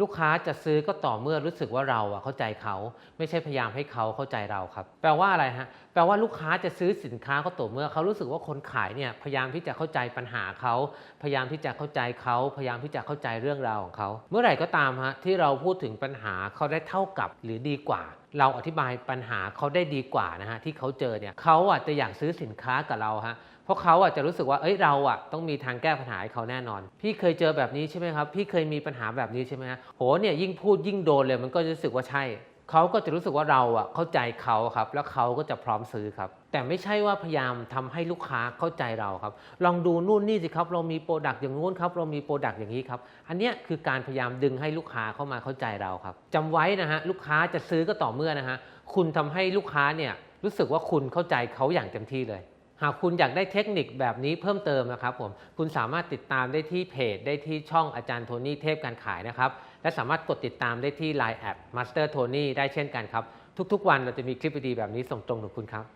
ลูกค้าจะซื้อก็ต่อเมื่อรู้สึกว่าเราอะเข้าใจเขา ไม่ใช่พยายามให้เขาเข้าใจเราครับ แปลว่าอะไรฮะแปลว่าลูกค้าจะซื้อสินค้าก็ต่อเมื่อเขารู้สึกว่าคนขายเนี่ยพยายามที่จะเข้าใจปัญหาเขาพยายามที่จะเข้าใจเขาพยายามที่จะเข้าใจเรื่องราวของเขา เมื่อไหร่ก็ตามฮะที่เราพูดถึงปัญหาเขาได้เท่ากับหรือดีกว่า เราอธิบายปัญหาเขาได้ดีกว่านะฮะที่เขาเจอเนี่ยเขาอาจจะอยากซื้อสินค้ากับเราฮะเพราะเขาอาจจะรู้สึกว่าเอ้ยเราอะต้องมีทางแก้ปัญหาให้เขาแน่นอน พี่เคยเจอแบบนี้ใช่ไหมครับ พี่เคยมีปัญหาแบบนี้ใช่ไหมฮะโหเนี่ยยิ่งพูดยิ่งโดนเลยมันก็จะรู้สึกว่าใช่ เขาก็จะรู้สึกว่าเราอะเข้าใจเขาครับ แล้วเขาก็จะพร้อมซื้อครับ แต่ไม่ใช่ว่าพยายามทำให้ลูกค้าเข้าใจเราครับ ลองดูนู่นนี่สิครับ เรามีโปรดักต์อย่างงู้นครับ เรามีโปรดักต์อย่างนี้ครับ อันเนี้ยคือการพยายามดึงให้ลูกค้าเข้ามาเข้าใจเราครับจำไว้นะฮะลูกค้าจะซื้อก็ต่อเมื่อนะฮะคุณทำให้ลูกค้าเนี่ยรู้สึกว่าคุณเข้าใจเขาอย่างเต็มที่เลย หากคุณอยากได้เทคนิคแบบนี้เพิ่มเติมนะครับผม คุณสามารถติดตามได้ที่เพจ ได้ที่ช่องอาจารย์โทนี่เทพการขายนะครับ และสามารถกดติดตามได้ที่ Line แอด Master Tony ได้เช่นกันครับ ทุกๆ วันเราจะมีคลิปดีแบบนี้ส่งตรงถึงคุณครับ